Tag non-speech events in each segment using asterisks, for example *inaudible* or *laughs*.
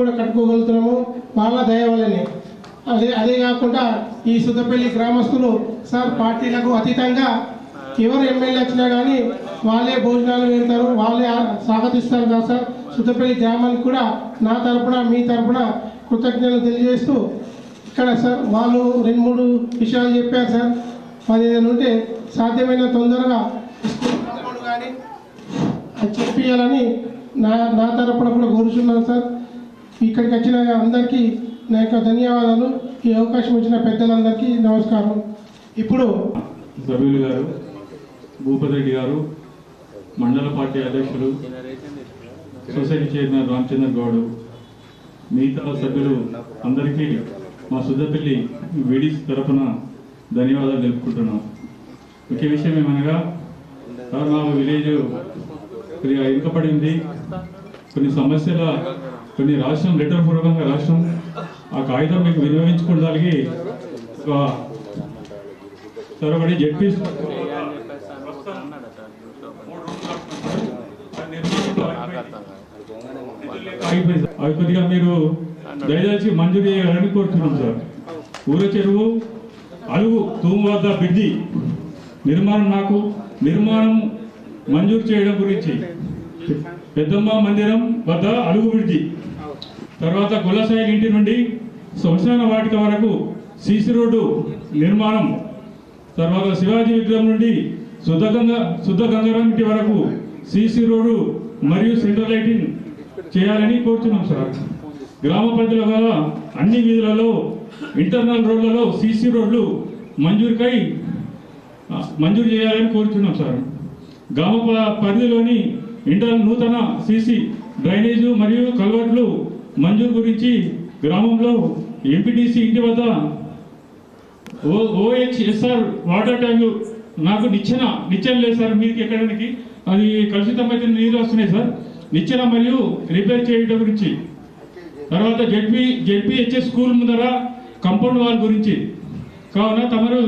కూడా కట్టుకోగలుగుతున్నాము. వాళ్ళ విషయాన్ని అదే అదే కాకుండా ఈ సుద్దపల్లి గ్రామస్తులు సార్ పార్టీలకు అతీతంగా ఎవరు ఎమ్మెల్యే వచ్చినా కానీ వాళ్ళే భోజనాలు పెడతారు వాళ్ళే స్వాగతిస్తారు కదా సార్. సుద్దపల్లి గ్రామానికి కూడా నా తరపున మీ తరపున కృతజ్ఞతలు తెలియజేస్తూ ఇక్కడ సార్ వాళ్ళు రెండు మూడు విషయాలు చెప్పారు సార్. అది ఏదైనా ఉంటే సాధ్యమైన తొందరగా కానీ చెప్పియాలని నా నా తరపున కూడా కోరుచున్నాను సార్. ఇక్కడికి వచ్చిన అందరికీ నా యొక్క ధన్యవాదాలు. ఈ అవకాశం ఇచ్చిన పెద్దలందరికీ నమస్కారం. ఇప్పుడు సభ్యులు గారు భూపతి రెడ్డి గారు మండల పార్టీ అధ్యక్షులు సొసైటీ చైర్మన్ రామచంద్ర గౌడ్ మిగతా సభ్యులు అందరికీ మా సుద్దపల్లి విడిస్ తరఫున ధన్యవాదాలు తెలుపుకుంటున్నాం. ముఖ్య విషయం ఏమనగా సార్ మా విలేజ్ కొద్దిగా ఇరుకపడింది కొన్ని సమస్యల కొన్ని రాష్ట్రం లెటర్ పూర్వకంగా రాష్ట్రం ఆ కాగితం మీకు వినియోగించుకోవడానికి ఒక సొరబడి జడ్పీ అవి కొద్దిగా మీరు దయచేసి మంజూరు చేయాలని కోరుతున్నాం సార్. ఊర చెరువు అలుగు తూము వద్ద బిడ్డి నిర్మాణం నాకు నిర్మాణం మంజూరు చేయడం గురించి పెద్దమ్మ మందిరం వద్ద అడుగు బ్రిడ్జి తర్వాత గుల్లసాయి ఇంటి నుండి శ్మశాన వాటిక వరకు సీసీ రోడ్డు నిర్మాణం. తర్వాత శివాజీ విగ్రహం నుండి శుద్ధ గంగ శుద్ధ గంగారం ఇంటి వరకు సీసీ రోడ్డు మరియు సెంట్రల్ లైటింగ్ చేయాలని కోరుతున్నాం సార్. గ్రామ ప్రజల వల్ల అన్ని వీధులలో ఇంటర్నల్ రోడ్లలో సీసీ రోడ్లు మంజూరుకై మంజూరు చేయాలని కోరుతున్నాం సార్. గ్రామ ప- పరిధిలోని ఇంటర్ నూతన సీసీ డ్రైనేజు మరియు కల్వర్ట్లు మంజూరు గురించి గ్రామంలో ఎంపీటీసీ ఇంటి వద్ద ఓ ఓహెచ్ఎస్ఆర్ వాటర్ ట్యాంక్ నాకు నిచ్చెన నిచ్చెన లేదు సార్ మీకు ఎక్కడానికి. అది కలుషితమైతే నీళ్ళు వస్తున్నాయి సార్. నిచ్చెన మరియు రిపేర్ చేయడం గురించి. తర్వాత జెడ్పీ జడ్పీహెచ్ఎస్ స్కూల్ ముందర కంపౌండ్ వాల్ గురించి. కావున తమరు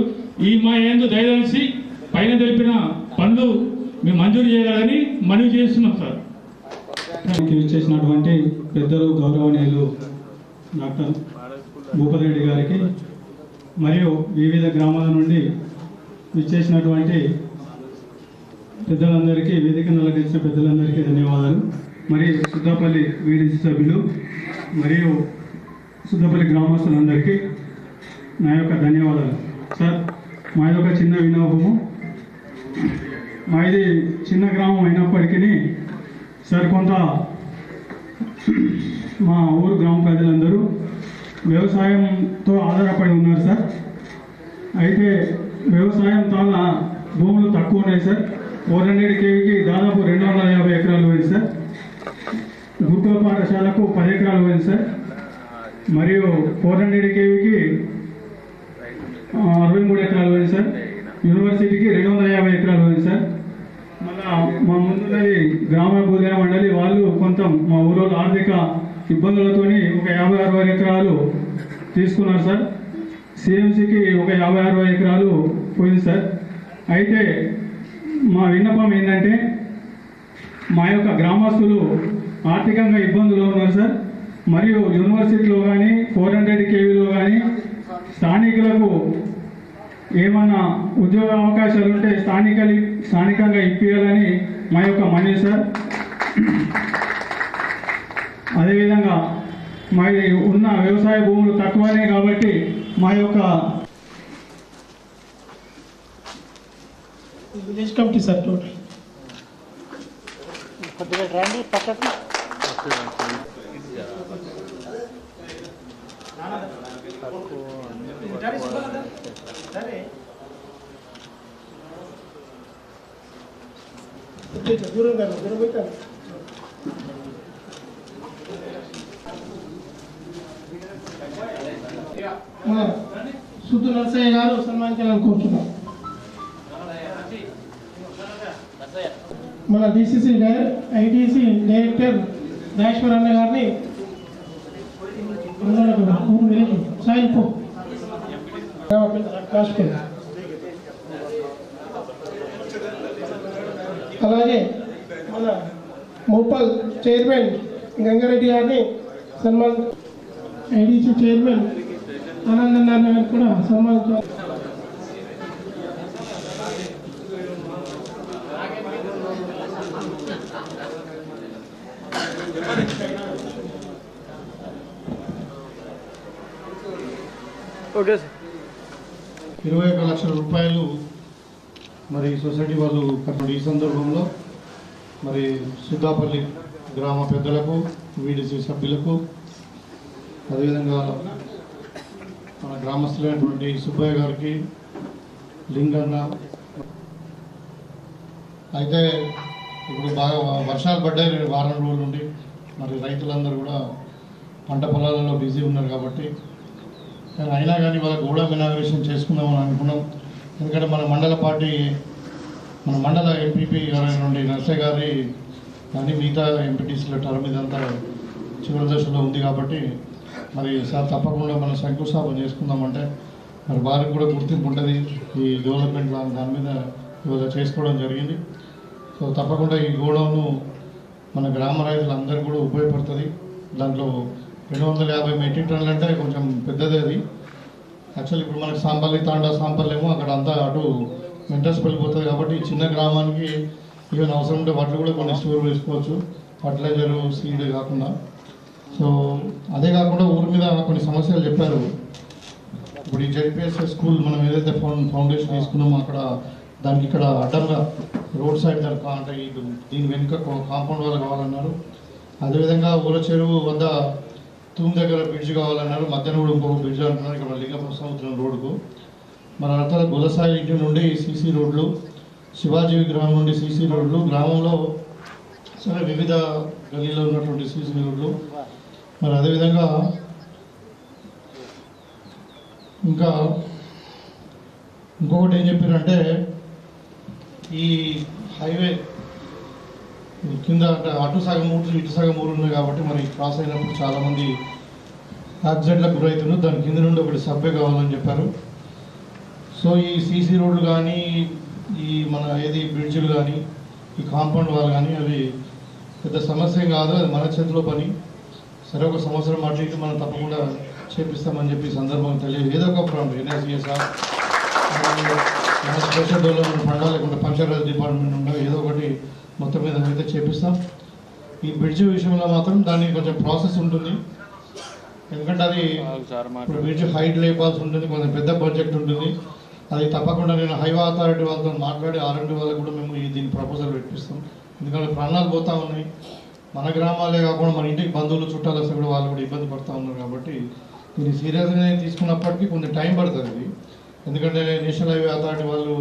ఈ మా ఏందు దయదలిసి పైన తెలిపిన పనులు మేము మంజూరు చేయాలని మనవి చేస్తున్నాం సార్. చేసినటువంటి పెద్దలు గౌరవనీయులు డాక్టర్ భూపతిరెడ్డి గారికి మరియు వివిధ గ్రామాల నుండి విచ్చేసినటువంటి పెద్దలందరికీ వేదిక నలగించిన పెద్దలందరికీ ధన్యవాదాలు. మరియు సుద్దపల్లి వీడిసి సభ్యులు మరియు సుద్దపల్లి గ్రామస్తులందరికీ నా యొక్క ధన్యవాదాలు. సార్ మాది ఒక చిన్న వినోహము మాది చిన్న గ్రామం అయినప్పటికీ సార్ కొంత మా ఊరు గ్రామ ప్రజలందరూ వ్యవసాయంతో ఆధారపడి ఉన్నారు సార్. అయితే వ్యవసాయం తాల భూములు తక్కువ ఉన్నాయి సార్. ఫోర్ హండ్రెడ్ కేవీకి దాదాపు రెండు వందల యాభై ఎకరాలు పోయింది సార్. గురుకుల పాఠశాలకు పది ఎకరాలు పోయింది సార్. మరియు ఫోర్ హండ్రెడ్ కేవీకి అరవై మూడు ఎకరాలు పోయింది సార్. యూనివర్సిటీకి రెండు వందల యాభై ఎకరాలు పోయింది సార్ మళ్ళా మా ముందున్నది గ్రామ భూదేవ వాళ్ళు కొంత మా ఊరిలో ఆర్థిక ఇబ్బందులతోని ఒక యాభై అరవై ఎకరాలు తీసుకున్నారు సార్. సిఎంసికి ఒక యాభై అరవై ఎకరాలు పోయింది సార్. అయితే మా విన్నపం ఏంటంటే మా యొక్క గ్రామస్తులు ఆర్థికంగా ఇబ్బందులు ఉన్నారు సార్. మరియు యూనివర్సిటీలో కానీ ఫోర్ హండ్రెడ్ కేవీలో కానీ స్థానికులకు ఏమైనా ఉద్యోగ అవకాశాలు ఉంటే స్థానిక స్థానికంగా ఇప్పించాలని మా యొక్క మనీ సార్. అదేవిధంగా మా ఉన్న వ్యవసాయ భూములు తక్కువనే కాబట్టి మా యొక్క విలేజ్ కమిటీ సార్ టోటల్ కొద్దిగా రండి పక్కకు. దూరం కదా దూరం మన సుద్దు నరసయ్య గారు సన్మానించాలని కోరుతున్నాం. మన డిసిసి ఐటీసీ డైరెక్టర్ రాజేశ్వర్ అన్న గారిని సాయి అలాగే మన మోపల్ చైర్మన్ గంగారెడ్డి గారిని సన్మాన్ ఐడిసి చైర్మన్ ఆనంద్ కూడా ఓకే సార్. ఇరవై ఒక లక్షల రూపాయలు మరి సొసైటీ వాళ్ళు ఈ సందర్భంలో మరి సుద్దాపల్లి గ్రామ పెద్దలకు వీడిసి సభ్యులకు అదేవిధంగా మన గ్రామస్తులైనటువంటి సుబ్బయ్య గారికి లింగన్న. అయితే ఇప్పుడు బాగా వర్షాలు పడ్డాయి వారం రోజుల నుండి. మరి రైతులందరూ కూడా పంట పొలాలలో బిజీ ఉన్నారు కాబట్టి. కానీ అయినా కానీ వాళ్ళ గూడెం ఇనాగ్రేషన్ చేసుకుందామని అనుకున్నాం. ఎందుకంటే మన మండల పార్టీ మన మండల ఎంపీపీ గారైనటువంటి నుండి నర్సయ్య గారి కానీ మిగతా ఎంపీటీసీల టర్మ్ ఇదంతా చివరి దశలో ఉంది కాబట్టి మరి సార్ తప్పకుండా మనం శంకుస్థాపన చేసుకుందామంటే మరి వారికి కూడా గుర్తింపు ఉంటుంది ఈ డెవలప్మెంట్ దాని మీద ఇవాళ చేసుకోవడం జరిగింది. సో తప్పకుండా ఈ గోడౌను మన గ్రామ రైతులందరూ కూడా ఉపయోగపడుతుంది. దాంట్లో రెండు వందల యాభై మెట్రిక్ టన్నులు అంటే కొంచెం పెద్దది అది. యాక్చువల్లీ ఇప్పుడు మనకి సాంపల్లి తాండా సాంపల్లి ఏమో అక్కడ అంతా అటు మెంటర్స్ వెళ్ళిపోతుంది కాబట్టి చిన్న గ్రామానికి ఈవెన్ అవసరం ఉంటే వాటిలో కూడా కొన్ని స్టోర్ వేసుకోవచ్చు. ఫర్టిలైజరు సీడ్ కాకుండా. సో అదే కాకుండా ఊరి మీద కొన్ని సమస్యలు చెప్పారు. ఇప్పుడు ఈ జెడ్పిఎస్ స్కూల్ మనం ఏదైతే ఫౌండేషన్ తీసుకున్నామో అక్కడ దానికి ఇక్కడ అడ్డంగా రోడ్ సైడ్ దానికి అంటే ఇది దీని వెనుక కాంపౌండ్ వాళ్ళు కావాలన్నారు. అదేవిధంగా ఊర చెరువు వద్ద తూమ్ దగ్గర బ్రిడ్జ్ కావాలన్నారు. మధ్యాహ్నం కూడా ఇంకొక బ్రిడ్జ్ అంటున్నారు. ఇక్కడ లింగపురం సముద్రం రోడ్డుకు. మన అర్థాలు గులసాయి ఇంటి నుండి సీసీ రోడ్లు శివాజీ విగ్రహం నుండి సీసీ రోడ్లు గ్రామంలో సరే వివిధ గలీలో ఉన్నటువంటి సీసీ రోడ్లు మరి అదేవిధంగా ఇంకా ఇంకొకటి ఏం చెప్పారంటే ఈ హైవే కింద అంటే అటు సగం ఊర్లు ఇటు సగం ఊర్లు ఉన్నాయి కాబట్టి మరి క్రాస్ అయినప్పుడు చాలామంది యాక్సిడెంట్లకు గురవుతున్నారు. దాని కింద నుండి ఒకటి సబ్వే కావాలని చెప్పారు. సో ఈ సీసీ రోడ్లు కానీ ఈ మన ఏది బ్రిడ్జ్లు కానీ ఈ కాంపౌండ్ వాళ్ళు కానీ అవి పెద్ద సమస్య కాదు. అది మన చేతిలో పని. సరే ఒక సంవత్సరం అటు ఇటు మనం తప్పకుండా చేపిస్తామని చెప్పి ఈ సందర్భంగా తెలియదు. ఏదో ఒక ప్రాబ్లం ఎన్ఎస్ఈఎస్ఆర్ స్పెషల్ డెవలప్మెంట్ ఫండా లేకుంటే పంచాయతీ డిపార్ట్మెంట్ ఉండవు ఏదో ఒకటి మొత్తం మీద అయితే చేపిస్తాం. ఈ బ్రిడ్జ్ విషయంలో మాత్రం దానికి కొంచెం ప్రాసెస్ ఉంటుంది. ఎందుకంటే అది బ్రిడ్జ్ హైట్ లేపాల్సి ఉంటుంది కొంచెం పెద్ద బడ్జెట్ ఉంటుంది. అది తప్పకుండా నేను హైవే అథారిటీ వాళ్ళతో మాట్లాడి ఆర్ఎండి వాళ్ళకి కూడా మేము ఈ దీని ప్రపోజల్ పెట్టిస్తాం. ఎందుకంటే ప్రాణాలు పోతా ఉన్నాయి. మన గ్రామాలే కాకుండా మన ఇంటికి బంధువులు చుట్టాలు వస్తే కూడా వాళ్ళు కూడా ఇబ్బంది పడుతూ ఉన్నారు కాబట్టి దీన్ని సీరియస్గా తీసుకున్నప్పటికీ కొంచెం టైం పడుతుంది. ఇది ఎందుకంటే నేషనల్ హైవే అథారిటీ వాళ్ళు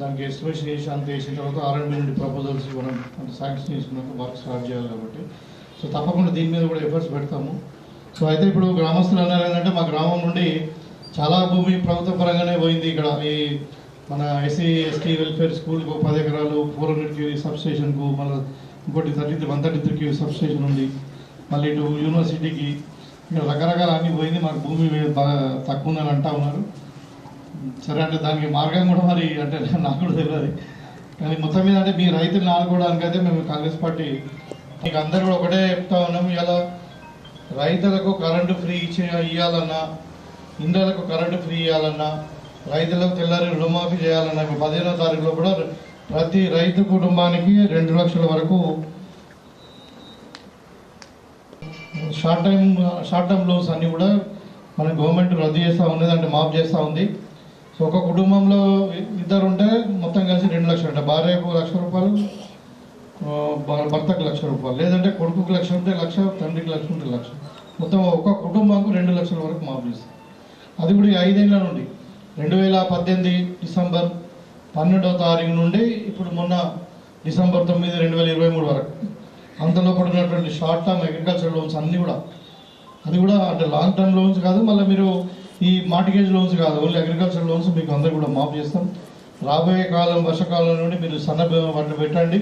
దానికి ఎస్టిమేషన్ చేసి అంత వేసిన తర్వాత ఆర్ఎండ్ నుండి ప్రపోజల్స్ ఇవ్వడం అంటే శాంక్షన్ చేసుకున్నాక వర్క్ స్టార్ట్ చేయాలి కాబట్టి. సో తప్పకుండా దీని మీద కూడా ఎఫర్ట్స్ పెడతాము. సో అయితే ఇప్పుడు గ్రామస్తులు అన్నారు ఏంటంటే మా గ్రామం నుండి చాలా భూమి ప్రభుత్వ పరంగానే పోయింది ఇక్కడ. ఈ మన ఎస్సీ ఎస్టీ వెల్ఫేర్ స్కూల్కు పది ఎకరాలు ఫోర్ హండ్రెడ్ క్యూ సబ్ స్టేషన్కు మళ్ళీ ఇంకోటి thirty three one thirty sub station ఉంది. మళ్ళీ ఇటు యూనివర్సిటీకి ఇక్కడ రకరకాల అన్ని పోయింది. మాకు భూమి తక్కువ ఉందని అంటా ఉన్నారు. సరే అంటే దానికి మార్గం కూడా మరి అంటే *laughs* నాకు కూడా తెలియదు. కానీ మొత్తం మీద అంటే మీ రైతులను ఆడుకోవడానికి అయితే మేము కాంగ్రెస్ పార్టీ మీకు అందరూ కూడా ఒకటే చెప్తా ఉన్నాము ఇలా రైతులకు కరెంటు ఫ్రీ ఇచ్చే ఇవ్వాలన్నా ఇండ్లకు కరెంటు ఫ్రీ ఇవ్వాలన్నా రైతులకు తెల్లారి రుణమాఫీ చేయాలన్నా పదిహేనో తారీఖులో కూడా ప్రతి రైతు కుటుంబానికి రెండు లక్షల వరకు short time short term loans అన్నీ కూడా మన గవర్నమెంట్ రద్దు చేస్తూ ఉన్నది అంటే మాఫ్ చేస్తూ ఉంది. సో ఒక కుటుంబంలో ఇద్దరు ఉంటే మొత్తం కలిసి రెండు లక్షలు అంటే భార్యకు లక్ష రూపాయలు భర్తకు లక్ష రూపాయలు. లేదంటే కొడుకుకి లక్ష ఉంటే లక్ష తండ్రికి లక్ష ఉంటే లక్ష. మొత్తం ఒక కుటుంబానికి రెండు లక్షల వరకు మాఫ్ చేస్తాం. అది కూడా ఈ ఐదేళ్ళ నుండి. రెండు వేల పద్దెనిమిది డిసెంబర్ పన్నెండవ తారీఖు నుండి ఇప్పుడు మొన్న డిసెంబర్ తొమ్మిది రెండు వేల ఇరవై మూడు వరకు. అంతలో ఉన్నటువంటి షార్ట్ టర్మ్ అగ్రికల్చర్ లోన్స్ అన్నీ కూడా. అది కూడా అంటే లాంగ్ టర్మ్ లోన్స్ కాదు మళ్ళీ మీరు ఈ మార్టిగేజ్ లోన్స్ కాదు ఓన్లీ అగ్రికల్చర్ లోన్స్ మీకు అందరు కూడా మాఫ్ చేస్తాం. రాబోయే కాలం వర్షాకాలం నుండి మీరు సన్న పంట వాటిని పెట్టండి.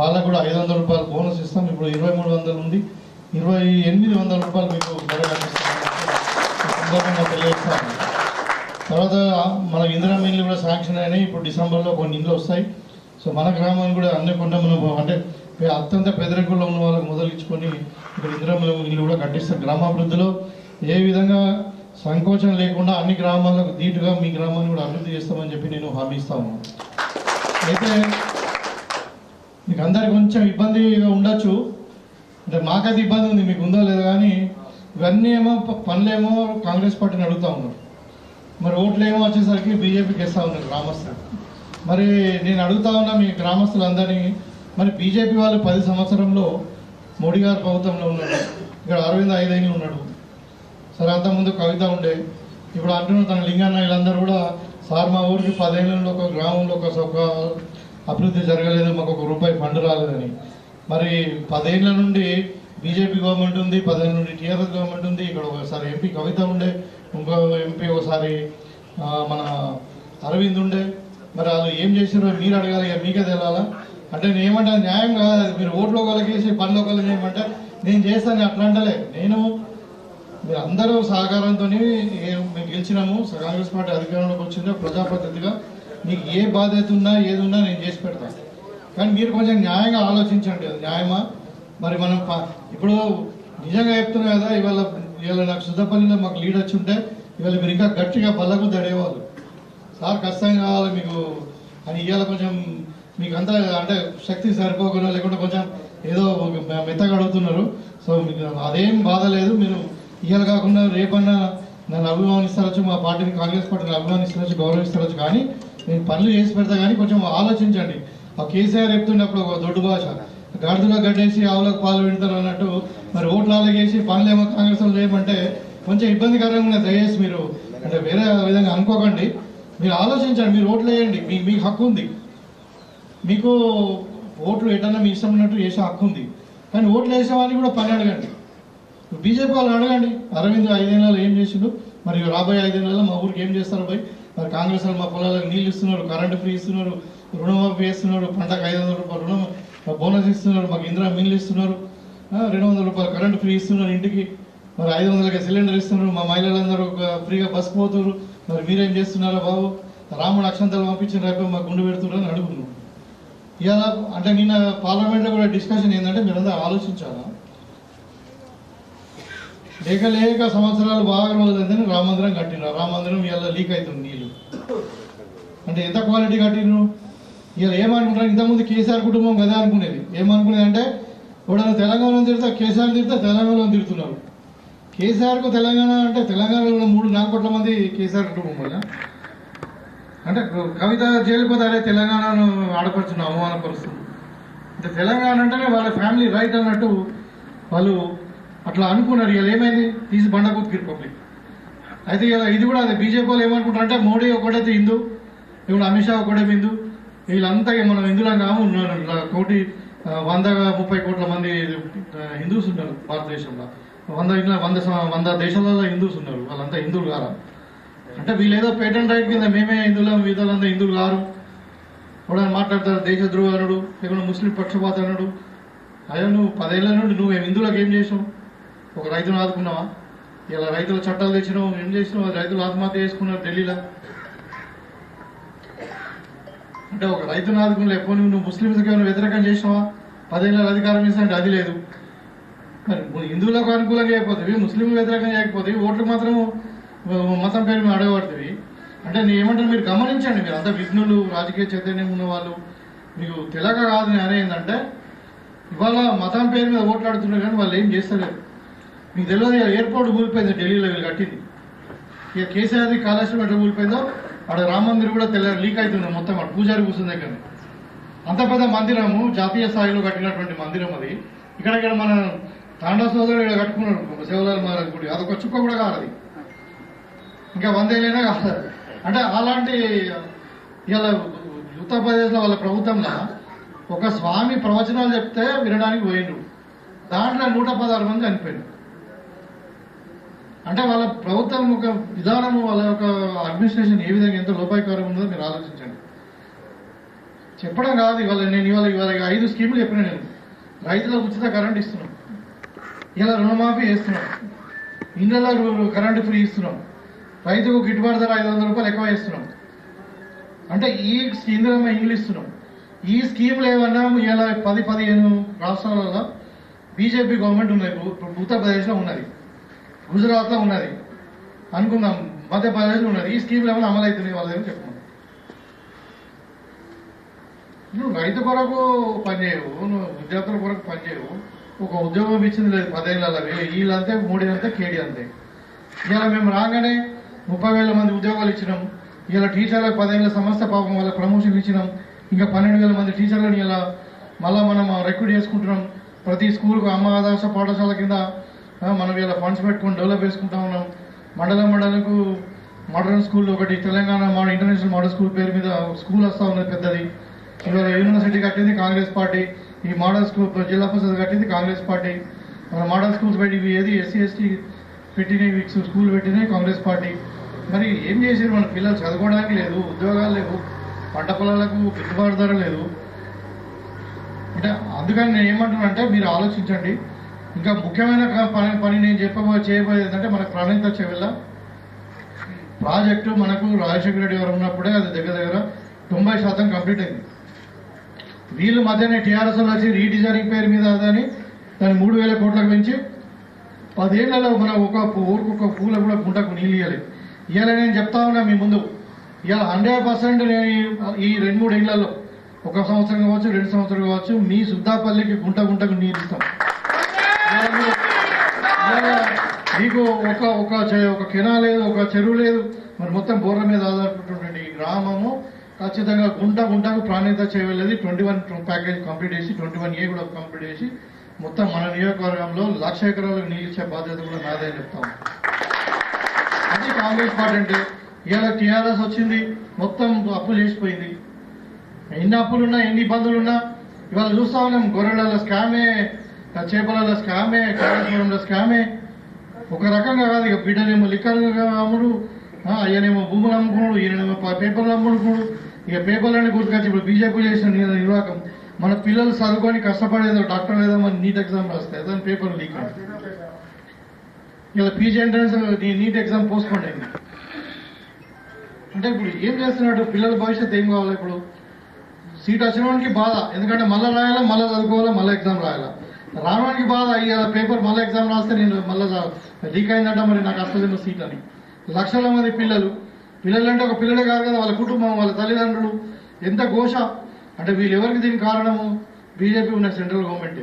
వాళ్ళకు కూడా ఐదు వందల రూపాయలు బోనస్ ఇస్తాం. ఇప్పుడు ఇరవై మూడు వందలు ఉంది. ఇరవై ఎనిమిది వందల రూపాయలు మీకు ధర కనిపిస్తాం తెలియజేస్తాను. తర్వాత మన ఇందిరా ఇల్లు కూడా శాంక్షన్ అయినాయి. ఇప్పుడు డిసెంబర్లో కొన్ని ఇండ్లు వస్తాయి. సో మన గ్రామం కూడా అన్ని కొండ మనం అంటే అత్యంత పేదరికంలో ఉన్న వాళ్ళకి మొదలుచుకొని ఇప్పుడు ఇక్కడ ఇల్లు కూడా కట్టిస్తారు గ్రామాభివృద్ధిలో. ఏ విధంగా సంకోచం లేకుండా అన్ని గ్రామాలకు ధీటుగా మీ గ్రామాన్ని కూడా అభివృద్ధి చేస్తామని చెప్పి నేను హామీ ఇస్తా అయితే మీకు అందరికి కొంచెం ఇబ్బందిగా ఉండొచ్చు. అంటే మాకైతే ఇబ్బంది ఉంది మీకు ఉందో లేదో కానీ ఇవన్నీ ఏమో పనులేమో కాంగ్రెస్ పార్టీని అడుగుతా ఉన్నారు. మరి ఓట్లు ఏమో వచ్చేసరికి బీజేపీకి ఇస్తా ఉన్నారు గ్రామస్తులు. మరి నేను అడుగుతా ఉన్నా మీ గ్రామస్తులందరినీ మరి బీజేపీ వాళ్ళు పది సంవత్సరంలో మోడీ గారు ప్రభుత్వంలో ఉన్నాడు ఇక్కడ అరవింద్ ఐదేళ్ళు ఉన్నాడు. సరే అంతకుముందు కవిత ఉండే. ఇప్పుడు అంటున్న తన లింగన్న వీళ్ళందరూ కూడా సార్ మా ఊరికి పదేళ్ళలో ఒక గ్రామంలో ఒక ఒక అభివృద్ధి జరగలేదు మాకు ఒక రూపాయి ఫండ్ రాలేదని. మరి పదేళ్ళ నుండి బీజేపీ గవర్నమెంట్ ఉంది పదేళ్ళ నుండి టీఆర్ఎస్ గవర్నమెంట్ ఉంది. ఇక్కడ ఒకసారి ఎంపీ కవిత ఉండే. ఇంకో ఎంపీ ఒకసారి మన అరవింద్ ఉండే. మరి వాళ్ళు ఏం చేసారో మీరు అడగాలి ఇక మీకే తెలాలా అంటే నేను ఏమంటే న్యాయం కాదు మీరు ఓట్లో కలిగేసి పనిలో కలిగి చేయమంటే నేను చేస్తాను అట్లా అంటలే. నేను మీరు అందరూ సహకారంతో మేము గెలిచినాము కాంగ్రెస్ పార్టీ అధికారంలోకి వచ్చిందో ప్రజాప్రతినిధిగా. మీకు ఏ బాధ్యత ఉన్నా ఏది ఉన్నా నేను చేసి పెడతాను కానీ మీరు కొంచెం న్యాయంగా ఆలోచించండి అది న్యాయమా? మరి మనం ఇప్పుడు నిజంగా చెప్తున్నా కదా ఇవాళ ఇవాళ నాకు సుద్దపల్లిలో మాకు లీడ్ వచ్చి ఉంటే ఇవాళ మీరు ఇంకా గట్టిగా బల్లకు దడేవాళ్ళు సార్ ఖచ్చితంగా కావాలి మీకు. అని ఇవాళ కొంచెం మీకు అంతా అంటే శక్తి సరిపోకుండా లేకుంటే కొంచెం ఏదో మెత్తగా అడుగుతున్నారు. సో మీకు అదేం బాధ లేదు. మీరు ఇవాళ కాకుండా రేపన్నా నన్ను అభిమానిస్తారచ్చు మా పార్టీని కాంగ్రెస్ పార్టీని అభిమానిస్తారచ్చు గౌరవిస్తారచ్చు కానీ నేను పనులు చేసి పెడతా కానీ కొంచెం ఆలోచించండి. ఆ కేసీఆర్ చెప్తున్నప్పుడు ఒక దొడ్డు భాష. గాడిదలో గడ్డేసి ఆవులకు పాలు పెడతారు అన్నట్టు మరి ఓట్లు ఆలగేసి పనులేమో కాంగ్రెస్ వాళ్ళు చేయమంటే కొంచెం ఇబ్బందికరంగా ఉన్నది. దయచేసి మీరు అంటే వేరే విధంగా అనుకోకండి. మీరు ఆలోచించండి మీరు ఓట్లు వేయండి. మీ మీకు హక్కు ఉంది. మీకు ఓట్లు ఎటన్నా మీ ఇష్టం ఉన్నట్టు వేసే హక్కు ఉంది. కానీ ఓట్లు వేసే వాళ్ళని కూడా పని అడగండి. బీజేపీ వాళ్ళు అడగండి. అరవింద్ ఐదేళ్ళలో ఏం చేసిండు? మరి రాబోయే ఐదేళ్ళలో మా ఊరికి ఏం చేస్తారు పోయి? మరి కాంగ్రెస్ వాళ్ళు మా పొలాలకు నీళ్ళు ఇస్తున్నారు కరెంటు ఫ్రీ ఇస్తున్నారు రుణమాఫీ చేస్తున్నారు పంటకు ఐదు వందల రూపాయలు బోనస్ ఇస్తున్నారు మాకు ఇందిరా మిల్లు ఇస్తున్నారు. రెండు వందల రూపాయలు కరెంటు ఫ్రీ ఇస్తున్నారు ఇంటికి. మరి ఐదు వందలకి సిలిండర్ ఇస్తున్నారు. మా మహిళలందరూ ఒక ఫ్రీగా బస్ పోతున్నారు. మరి మీరేం చేస్తున్నారా బాబు? రాముడు అక్షంతలు పంపించిన రేపు మాకు గుండు పెడుతున్నారు అని అడుగుతున్నాం. ఇలా అంటే నిన్న పార్లమెంట్లో కూడా డిస్కషన్ ఏంటంటే మీరందరూ ఆలోచించాలా? లేక లేక సంవత్సరాలు బాగా రోజులైందని రామ మందిరం కట్టినారు రామ మందిరం ఇలా లీక్ అవుతుంది నీళ్ళు అంటే ఎంత క్వాలిటీ కట్టినారు ఇలా ఏమనుకుంటారు ఇంతకుముందు కేసీఆర్ కుటుంబం కదా అనుకునేది. ఏమనుకునేది అంటే ఇప్పుడు తెలంగాణలో తిడతా కేసీఆర్ తిడతా తెలంగాణలో తిడుతున్నారు కేసీఆర్కు తెలంగాణ అంటే తెలంగాణలో ఉన్న మూడు నాలుగు కోట్ల మంది కేసీఆర్ కుటుంబం వల్ల అంటే కవిత జైలుపోతే తెలంగాణను ఆడపడుతున్న అవమానపరుస్తుంది అంటే తెలంగాణ అంటేనే వాళ్ళ ఫ్యామిలీ రైట్ అన్నట్టు వాళ్ళు అట్లా అనుకున్నారు. ఇలా ఏమైంది? తీసి బండకూత్ రిపబ్లిక్ అయితే ఇలా ఇది కూడా అదే. బీజేపీ వాళ్ళు ఏమనుకుంటారు అంటే మోడీ ఒకటైతే హిందూ ఇప్పుడు అమిత్ షా ఒకటే హిందూ. వీళ్ళంతా మనం హిందువులం కాము ఉన్నారు ఇలా కోటి వంద ముప్పై కోట్ల మంది హిందూస్ ఉన్నారు భారతదేశంలో. వంద ఇట్లా వంద వంద దేశాలలో హిందూస్ ఉన్నారు వాళ్ళంతా హిందువులు కారా? అంటే వీళ్ళేదో పేటెంట్ రైట్ కింద మేమే హిందువులం వీళ్ళంతా హిందువులు కారు. కూడా మాట్లాడతారు దేశద్రోహి అనుడు లేకుండా ముస్లిం పక్షపాత అనడు అయ్యో నువ్వు పదేళ్ళ నుండి నువ్వు హిందువులకు ఏం చేసావు ఒక రైతును ఆదుకున్నావా? ఇలా రైతుల చట్టాలు తెచ్చినావు ఏం చేసినావు? రైతులు ఆత్మహత్య చేసుకున్నారు ఢిల్లీలో. అంటే ఒక రైతును ఆదుకున్నా ఎప్పుడు నువ్వు ముస్లింస్కి ఏమైనా వ్యతిరేకం చేసినావా? పదేళ్ళ అధికారం ఇస్తానంటే అది లేదు. మరి హిందువులకు అనుకూలంగా అయిపోతుంది ముస్లింలు వ్యతిరేకం చేయకపోతే ఓట్లు మాత్రం మతం పేరు మీద అడగబడుతుంది అంటే నేను ఏమంటాను మీరు గమనించండి మీరు. అంతా విఘ్నులు రాజకీయ చైతన్యం ఉన్న వాళ్ళు మీకు తెలక కాదు నేను ఏంటంటే ఇవాళ మతం పేరు మీద ఓట్లాడుతున్నారు కానీ వాళ్ళు ఏం చేస్తలేరు. మీకు తెలియదు ఇక ఎయిర్పోర్ట్ కూలిపోయింది ఢిల్లీలో వీళ్ళు కట్టింది. ఇక కేసీఆర్ది కాళేశ్వరం ఎట్లా కూలిపోయిందో అక్కడ రామ మందిర్ కూడా తెల్ల లీక్ అవుతుంది మొత్తం అక్కడ పూజారి కూర్చున్న దగ్గర అంత పెద్ద మందిరము జాతీయ స్థాయిలో కట్టినటువంటి మందిరం అది. ఇక్కడ ఇక్కడ మన తాండా సోదరుడు ఇక్కడ కట్టుకున్నాడు శివలాల్ మహారాజ్ గుడి. అదొక చుక్క కూడా కాదు ఇంకా వందేళ్ళైనా కాదు. అంటే అలాంటి ఇలా ఉత్తరప్రదేశ్లో వాళ్ళ ప్రభుత్వంలో ఒక స్వామి ప్రవచనాలు చెప్తే వినడానికి పోయిండ్రు. దాంట్లో నూట పదహారు మంది చనిపోయింది అంటే వాళ్ళ ప్రభుత్వం ఒక విధానము వాళ్ళ యొక్క అడ్మినిస్ట్రేషన్ ఏ విధంగా ఎంత లోపాయకారం ఉందో మీరు ఆలోచించండి. చెప్పడం కాదు ఇవాళ నేను ఇవాళ ఇవాళ ఐదు స్కీములు చెప్పిన నేను. రైతులకు ఉచిత కరెంట్ ఇస్తున్నాం. ఇలా రుణమాఫీ చేస్తున్నాం. ఇళ్ళలో కరెంటు ఫ్రీ ఇస్తున్నాం. రైతుకు గిట్టుబాటు ధర ఐదు వందల రూపాయలు ఎక్కువ ఇస్తున్నాం అంటే ఈ కేంద్రం ఇంగ్లీష్ ఇస్తున్నాం. ఈ స్కీములు ఏమన్నా ఇలా పది పదిహేను రాష్ట్రాలలో బీజేపీ గవర్నమెంట్ ఉన్నది ఉత్తరప్రదేశ్లో ఉన్నది. గుజరాత్లో ఉన్నది. అనుకుందాం మధ్యప్రదేశ్లో ఉన్నది. ఈ స్కీమ్లు ఏమైనా అమలు అవుతున్నాయి వాళ్ళ దగ్గర చెప్పండి నువ్వు రైతు కొరకు పనిచేయవు నువ్వు విద్యార్థుల కొరకు పనిచేయవు. ఒక ఉద్యోగం ఇచ్చింది లేదు పదేళ్ళ వీళ్ళంతే మూడేళ్ళంతే కేడీ అంతే. ఇలా మేము రాగానే ముప్పై వేల మంది ఉద్యోగాలు ఇచ్చినాం. ఇలా టీచర్లకు పదేళ్ళ సంస్థ పాపం వాళ్ళ ప్రమోషన్ ఇచ్చినాం. ఇంకా పన్నెండు వేల మంది టీచర్లను ఇలా మళ్ళీ మనం రిక్రూట్ చేసుకుంటున్నాం. ప్రతి స్కూల్కు అమ్మ ఆదర్శ పాఠశాల కింద మనం ఇలా ఫండ్స్ పెట్టుకొని డెవలప్ చేసుకుంటా ఉన్నాం. మండలం మండలకు మోడర్న్ స్కూల్ ఒకటి Telangana model international model school పేరు మీద స్కూల్ వస్తూ ఉన్నది పెద్దది. ఇవాళ యూనివర్సిటీ కట్టింది కాంగ్రెస్ పార్టీ. ఈ మోడల్ స్కూల్ జిల్లా పరిషత్ కట్టింది కాంగ్రెస్ పార్టీ. మన మోడల్ స్కూల్స్ బయటికి ఇవి ఏది ఎస్సీ ఎస్టీ పెట్టినవి స్కూల్ పెట్టినవి కాంగ్రెస్ పార్టీ. మరి ఏం చేశారు? మన పిల్లలు చదువుకోవడానికి లేదు ఉద్యోగాలు లేవు పంట పొలాలకు గిట్టుబాటు ధర లేదు అంటే అందుకని నేను ఏమంటున్నానంటే మీరు ఆలోచించండి. ఇంకా ముఖ్యమైన పని పని నేను చెప్పబో చేయబోయేది ఏంటంటే మనకు ప్రణీత చెవిల్ల. ప్రాజెక్టు మనకు రాజశేఖర రెడ్డి గారు ఉన్నప్పుడే అది దగ్గర దగ్గర తొంభై శాతం కంప్లీట్ అయింది. వీళ్ళు మధ్యనే టీఆర్ఎస్లో వచ్చి రీడిజైనింగ్ పేరు మీద అదని దాన్ని మూడు వేల కోట్లకు పెంచి పదేళ్ళలో మన ఒక పూ- ఊరికి ఒక పూల కూడా గుంటకు నీళ్ళు ఇవ్వాలి ఇవాళ నేను చెప్తా ఉన్నా మీ ముందు. ఇవాళ హండ్రెడ్ పర్సెంట్ నేను ఈ- రెండు మూడు ఏళ్ళలో ఒక సంవత్సరం కావచ్చు రెండు సంవత్సరం కావచ్చు మీ సుద్దాపల్లికి గుంట గుంటకు నీరు ఇస్తాం. మీకు ఒక ఒక చె- ఒక కెనా లేదు ఒక చెరువు లేదు. మరి మొత్తం బోర్ల మీద ఆధారపడుతుండే ఈ గ్రామము ఖచ్చితంగా గుంట గుంటకు ప్రాణ్యత చేయలేదు ట్వంటీ వన్ ప్యాకేజ్ కంప్లీట్ చేసి ట్వంటీ వన్ ఏ కూడా కంప్లీట్ చేసి మొత్తం మన నియోజకవర్గంలో లక్ష ఎకరాలకు నీళ్ళు ఇచ్చే బాధ్యత కూడా నాదే చెప్తాము. అది కాంగ్రెస్ పార్టీ అంటే ఇవాళ టీఆర్ఎస్ వచ్చింది మొత్తం అప్పులు చేసిపోయింది. ఎన్ని అప్పులున్నా ఎన్ని ఇబ్బందులున్నా ఇవాళ చూస్తా ఉన్నాం గొర్రెల స్కామే చేపల స్కామే కాళేశ్వరంలో స్కామే. ఒక రకంగా కాదు ఇక బిడ్డనేమో లిక్కర్గా అమ్ముడు అయ్యనేమో భూములు అమ్ముకున్నాడు ఈయనేమో పేపర్లు అమ్ముకున్నాడు. ఇక పేపర్లన్నీ గుర్తుకొచ్చి ఇప్పుడు బీజేపీ చేసిన నిర్వాహకం మన పిల్లలు చదువుకొని కష్టపడేదో డాక్టర్ ఏదో మన నీట్ ఎగ్జామ్ రాస్తాయి దాని పేపర్ లీక్ ఇలా PG entrance NEET exam postpone అయింది అంటే ఇప్పుడు ఏం చేస్తున్నాడు? పిల్లల భవిష్యత్తు ఏం కావాలి ఇప్పుడు? సీట్ వచ్చినవానికి బాధ. ఎందుకంటే మళ్ళీ రాయాలా మళ్ళీ చదువుకోవాలా మళ్ళీ ఎగ్జామ్ రాయాలా? రావడానికి బాధ ఇవాళ పేపర్ మళ్ళీ ఎగ్జామ్ రాస్తే నేను మళ్ళీ లీక్ అయిందంట మరి నాకు వస్తుందేమో సీట్ అని. లక్షల మంది పిల్లలు. పిల్లలు అంటే ఒక పిల్లలే కాదు కదా వాళ్ళ కుటుంబం వాళ్ళ తల్లిదండ్రులు. ఎంత ఘోష. అంటే వీళ్ళు ఎవరికి దీనికి కారణము? బీజేపీ ఉన్న సెంట్రల్ గవర్నమెంట్.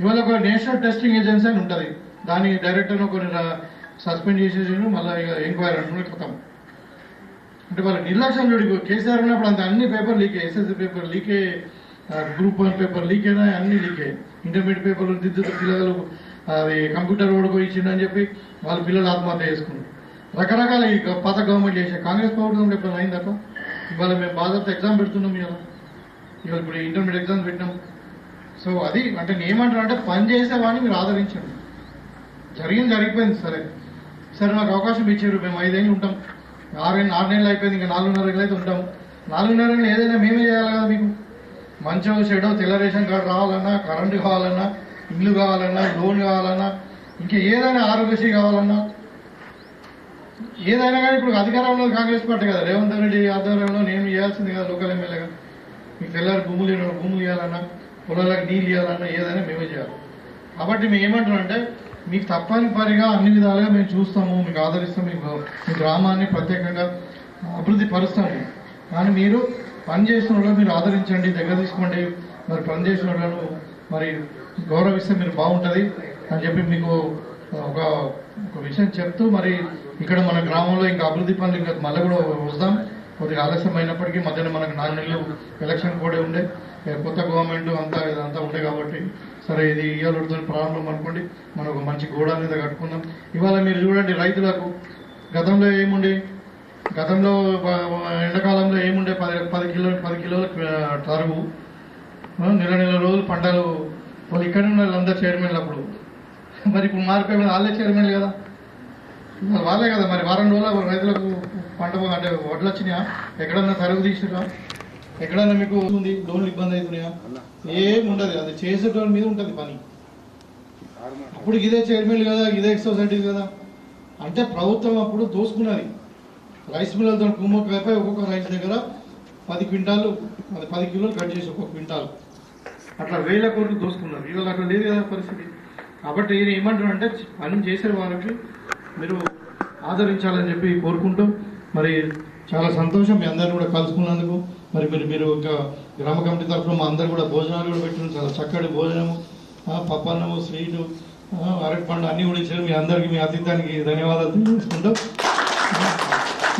ఇవాళ ఒక నేషనల్ టెస్టింగ్ ఏజెన్సీ అని ఉంటుంది. దాని డైరెక్టర్ను కొన్ని సస్పెండ్ చేసేసి మళ్ళీ ఇక ఎంక్వైరీ అంటున్నారు అంటే వాళ్ళ నిర్లక్ష్యం చూడు కేసీఆర్ ఉన్నప్పుడు అంత అన్ని పేపర్ లీక్ ఎస్ఎస్సీ పేపర్ లీకే గ్రూప్ వన్ పేపర్ లీక్ అయినా అన్ని లీకే ఇంటర్మీడియట్ పేపర్లు దిద్దుతూ పిల్లలు అది కంప్యూటర్ ఓడుకో ఇచ్చిందని చెప్పి వాళ్ళ పిల్లలు ఆత్మహత్య చేసుకున్నారు. రకరకాల ఈ పాత గవర్నమెంట్ చేసే కాంగ్రెస్ ప్రభుత్వం ఎప్పుడు అయిందట ఇవాళ మేము బాధతో ఎగ్జామ్ పెడుతున్నాం ఇవాళ. ఇవాళ ఇప్పుడు ఇంటర్మీడియట్ ఎగ్జామ్స్ పెట్టినాం. సో అది అంటే నేను ఏమంటాను అంటే పని చేసేవాడిని మీరు ఆదరించండి. జరిగింది జరిగిపోయింది సరే. సరే నాకు అవకాశం ఇచ్చారు. మేము ఐదేళ్ళు ఉంటాం. ఆరు ఆరు నెలలు అయిపోయింది ఇంకా నాలుగున్నర అయితే ఉంటాం. నాలుగున్నర ఏదైనా మేమే చేయాలి కదా మీకు? మంచం చెడో తెల్ల రేషన్ కార్డు రావాలన్నా కరెంటు కావాలన్నా ఇల్లు కావాలన్నా లోన్ కావాలన్నా ఇంకా ఏదైనా ఆరోగ్యశ్రీ కావాలన్నా. ఏదైనా కానీ ఇప్పుడు అధికారంలో కాంగ్రెస్ పార్టీ కదా రేవంత్ రెడ్డి ఆధ్వర్యంలో నేను చేయాల్సింది కదా లోకల్ ఎమ్మెల్యేగా. మీకు తెల్లారి భూములు ఇవ్వడం, భూములు ఇవ్వాలన్నా పొలాలకు నీళ్ళు ఇవ్వాలన్నా ఏదైనా మేమే చేయాలి. కాబట్టి మేము ఏమంటున్నామంటే మీకు తప్పనిసరిగా అన్ని విధాలుగా మేము చూస్తాము మీకు ఆదరిస్తాం మీకు మీ గ్రామాన్ని ప్రత్యేకంగా అభివృద్ధి పరుస్తాము. కానీ మీరు పని చేసిన వాళ్ళు మీరు ఆదరించండి దగ్గర తీసుకోండి. మరి పని చేసిన వాళ్ళను మరి గౌరవిస్తే మీరు బాగుంటుంది అని చెప్పి మీకు ఒక ఒక విషయం చెప్తూ మరి ఇక్కడ మన గ్రామంలో ఇంకా అభివృద్ధి పనులు ఇంకా మళ్ళీ కూడా వస్తాం. కొద్దిగా ఆలస్యం అయినప్పటికీ మధ్యన మనకు నాలుగు నెలలు ఎలక్షన్ కూడా ఉండే. కొత్త గవర్నమెంట్ అంతా ఇదంతా ఉండే కాబట్టి సరే ఇది ఇయ్యాలతో ప్రారంభం అనుకోండి. మనం ఒక మంచి గోడ మీద కట్టుకుందాం. ఇవాళ మీరు చూడండి రైతులకు గతంలో ఏముండే? గతంలో ఎండాకాలంలో ఏముండే? పది పది కిలో పది కిలోల ఆ, తరుగు నెల నెల రోజులు పంటలు. వాళ్ళు ఇక్కడ ఉన్న వాళ్ళందరూ చైర్మన్లు అప్పుడు. మరి ఇప్పుడు మారిపోయిన వాళ్ళే చైర్మన్లు కదా. మరి వాళ్ళే కదా మరి. వారం రోజుల రైతులకు పంట అంటే వడ్లు వచ్చినాయా? ఎక్కడన్నా తరుగు తీసిరా ఎక్కడన్నా మీకు ఉంది? లోన్లు ఇబ్బంది అవుతున్నాయా? ఏం ఉండదు. అది చేసేటోళ్ళ మీద ఉంటుంది పని. అప్పుడు ఇదే చైర్మన్లు కదా ఇదే సొసైటీ కదా. అంటే ప్రభుత్వం అప్పుడు దోసుకున్నది. రైస్ మిల్లలతో కుమ్మక్క అయిపోయి ఒక్కొక్క రైస్ దగ్గర పది క్వింటాలు అది పది కిలోలు కట్ చేసి ఒక్కొక్క క్వింటాల్. అట్లా వేల కోట్లు దోసుకున్నారు. ఇవాళ అట్లా లేదు కదా పరిస్థితి. కాబట్టి నేను ఏమంటున్నా పని చేసే వారికి మీరు ఆదరించాలని చెప్పి కోరుకుంటూ మరి చాలా సంతోషం మీ అందరిని కూడా కలుసుకున్నందుకు. మరి మీరు మీరు ఒక గ్రామ కమిటీ తరఫున మా అందరు కూడా భోజనాలు కూడా పెట్టిన చాలా చక్కటి భోజనము పప్పన్నము స్వీటు అరటిపండు అన్నీ కూడా ఇచ్చారు. మీ అందరికీ మీ అతిథానికి ధన్యవాదాలు తెలియజేసుకుంటూ